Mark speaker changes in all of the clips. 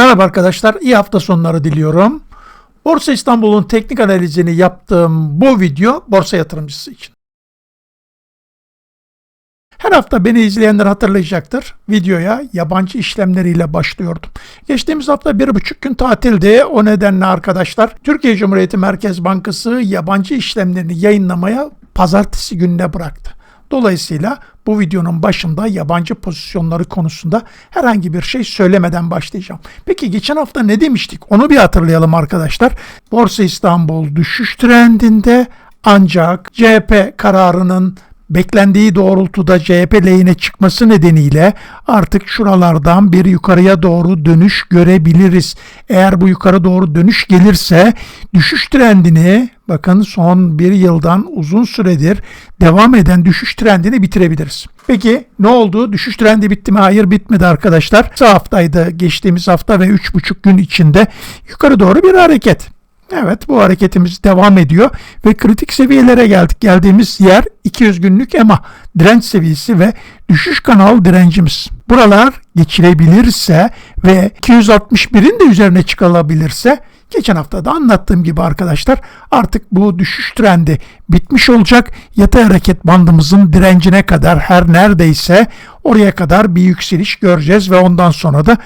Speaker 1: Merhaba arkadaşlar, iyi hafta sonları diliyorum. Borsa İstanbul'un teknik analizini yaptığım bu video borsa yatırımcısı için. Her hafta beni izleyenler hatırlayacaktır. Videoya yabancı işlemleriyle başlıyordum. Geçtiğimiz hafta bir buçuk gün tatildi. O nedenle arkadaşlar Türkiye Cumhuriyeti Merkez Bankası yabancı işlemlerini yayınlamaya pazartesi gününe bıraktı. Dolayısıyla bu videonun başında yabancı pozisyonları konusunda herhangi bir şey söylemeden başlayacağım. Peki geçen hafta ne demiştik? Onu bir hatırlayalım arkadaşlar. Borsa İstanbul düşüş trendinde ancak CHP kararının beklendiği doğrultuda CHP lehine çıkması nedeniyle artık şuralardan bir yukarıya doğru dönüş görebiliriz. Eğer bu yukarı doğru dönüş gelirse düşüş trendini bakın son bir yıldan uzun süredir devam eden düşüş trendini bitirebiliriz. Peki ne oldu? Düşüş trendi bitti mi? Hayır bitmedi arkadaşlar. Bu haftaydı geçtiğimiz hafta ve 3,5 gün içinde yukarı doğru bir hareket. Evet bu hareketimiz devam ediyor ve kritik seviyelere geldik. Geldiğimiz yer 200 günlük EMA direnç seviyesi ve düşüş kanal direncimiz. Buralar geçilebilirse ve 261'in de üzerine çıkılabilirse geçen hafta da anlattığım gibi arkadaşlar artık bu düşüş trendi bitmiş olacak. Yatay hareket bandımızın direncine kadar her neredeyse oraya kadar bir yükseliş göreceğiz ve ondan sonra da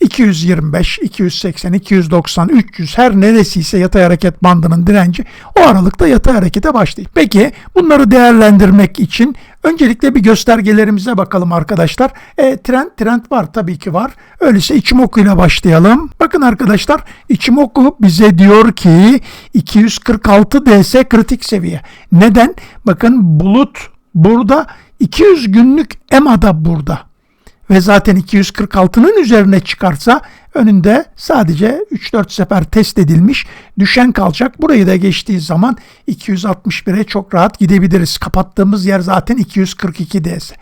Speaker 1: 225, 280, 290, 300 her neresiyse yatay hareket bandının direnci o aralıkta yatay harekete başlayın. Peki bunları değerlendirmek için öncelikle bir göstergelerimize bakalım arkadaşlar. E, trend, trend var tabii ki var. Öyleyse Ichimoku ile başlayalım. Bakın arkadaşlar Ichimoku bize diyor ki 246 DS kritik seviye. Neden? Bakın bulut burada 200 günlük EMA da burada ve zaten 246'nın üzerine çıkarsa önünde sadece 3-4 sefer test edilmiş düşen kalacak. Burayı da geçtiği zaman 261'e çok rahat gidebiliriz. Kapattığımız yer zaten 242 DS.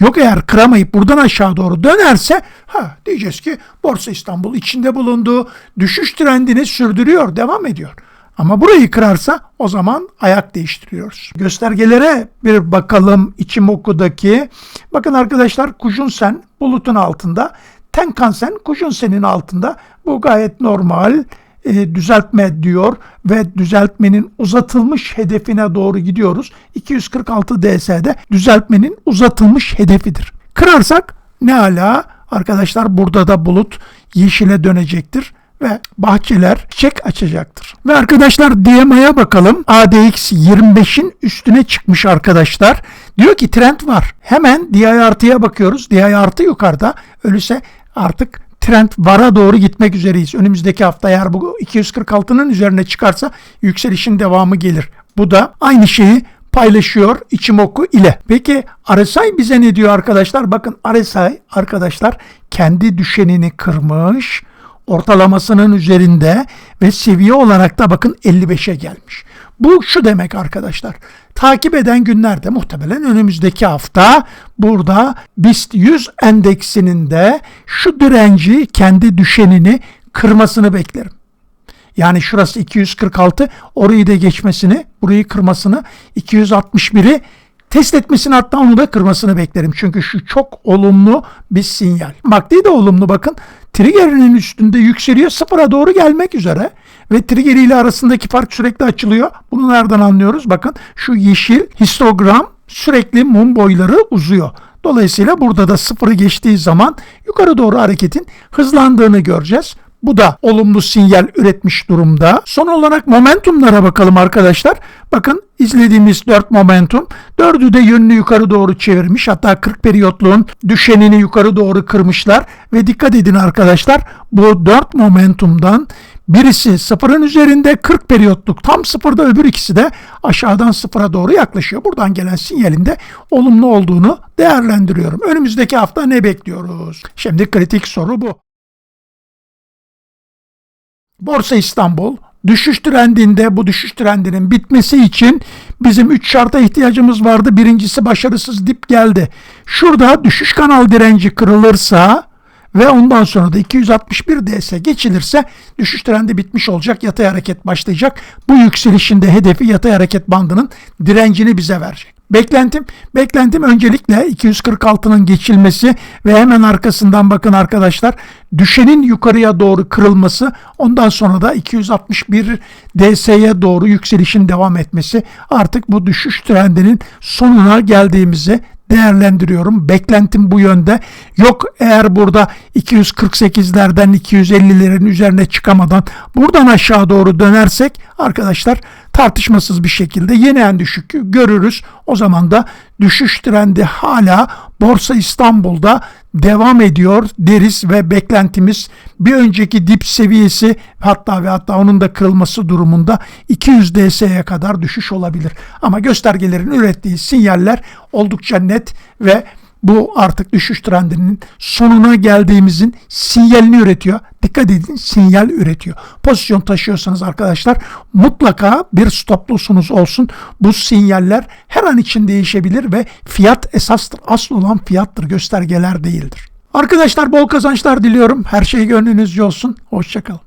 Speaker 1: Yok eğer kıramayıp buradan aşağı doğru dönerse ha diyeceğiz ki Borsa İstanbul içinde bulunduğu düşüş trendini sürdürüyor, devam ediyor. Ama burayı kırarsa o zaman ayak değiştiriyoruz. Göstergelere bir bakalım Ichimoku'daki. Bakın arkadaşlar Kujunsen bulutun altında. Tenkan-sen Kujunsen'in altında. Bu gayet normal e, düzeltme diyor ve düzeltmenin uzatılmış hedefine doğru gidiyoruz. 246 DS'de düzeltmenin uzatılmış hedefidir. Kırarsak ne ala arkadaşlar burada da bulut yeşile dönecektir ve bahçeler çiçek açacaktır. Ve arkadaşlar DMA'ya bakalım. ADX 25'in üstüne çıkmış arkadaşlar. Diyor ki trend var. Hemen DI artıya bakıyoruz. DI artı yukarıda. Öyleyse artık trend vara doğru gitmek üzereyiz. Önümüzdeki hafta eğer bu 246'nın üzerine çıkarsa yükselişin devamı gelir. Bu da aynı şeyi paylaşıyor Ichimoku ile. Peki RSI bize ne diyor arkadaşlar? Bakın RSI arkadaşlar kendi düşenini kırmış ortalamasının üzerinde ve seviye olarak da bakın 55'e gelmiş. Bu şu demek arkadaşlar. Takip eden günlerde muhtemelen önümüzdeki hafta burada BIST 100 endeksinin de şu direnci kendi düşenini kırmasını beklerim. Yani şurası 246 orayı da geçmesini, burayı kırmasını, 261'i test etmesini hatta onu da kırmasını beklerim. Çünkü şu çok olumlu bir sinyal. Makdi de olumlu bakın. Trigger'inin üstünde yükseliyor sıfıra doğru gelmek üzere. Ve trigger ile arasındaki fark sürekli açılıyor. Bunu nereden anlıyoruz? Bakın şu yeşil histogram sürekli mum boyları uzuyor. Dolayısıyla burada da sıfırı geçtiği zaman yukarı doğru hareketin hızlandığını göreceğiz. Bu da olumlu sinyal üretmiş durumda. Son olarak momentumlara bakalım arkadaşlar. Bakın izlediğimiz 4 momentum. Dördü de yönünü yukarı doğru çevirmiş. Hatta 40 periyotluğun düşenini yukarı doğru kırmışlar. Ve dikkat edin arkadaşlar bu 4 momentumdan birisi sıfırın üzerinde 40 periyotluk tam sıfırda öbür ikisi de aşağıdan sıfıra doğru yaklaşıyor. Buradan gelen sinyalin de olumlu olduğunu değerlendiriyorum. Önümüzdeki hafta ne bekliyoruz? Şimdi kritik soru bu. Borsa İstanbul düşüş trendinde bu düşüş trendinin bitmesi için bizim 3 şarta ihtiyacımız vardı. Birincisi başarısız dip geldi. Şurada düşüş kanal direnci kırılırsa ve ondan sonra da 261 DS geçilirse düşüş trendi bitmiş olacak. Yatay hareket başlayacak. Bu yükselişin de hedefi yatay hareket bandının direncini bize verecek. Beklentim, beklentim öncelikle 246'nın geçilmesi ve hemen arkasından bakın arkadaşlar düşenin yukarıya doğru kırılması ondan sonra da 261 DS'ye doğru yükselişin devam etmesi artık bu düşüş trendinin sonuna geldiğimizi değerlendiriyorum. Beklentim bu yönde. Yok eğer burada 248'lerden 250'lerin üzerine çıkamadan buradan aşağı doğru dönersek arkadaşlar tartışmasız bir şekilde yeni en düşükü görürüz. O zaman da düşüş trendi hala Borsa İstanbul'da devam ediyor deriz ve beklentimiz bir önceki dip seviyesi hatta ve hatta onun da kırılması durumunda 200 DS'ye kadar düşüş olabilir. Ama göstergelerin ürettiği sinyaller oldukça net ve bu artık düşüş trendinin sonuna geldiğimizin sinyalini üretiyor. Dikkat edin sinyal üretiyor. Pozisyon taşıyorsanız arkadaşlar mutlaka bir stop loss'unuz olsun. Bu sinyaller her an için değişebilir ve fiyat esastır. Asıl olan fiyattır göstergeler değildir. Arkadaşlar bol kazançlar diliyorum. Her şey gönlünüzce olsun. Hoşçakalın.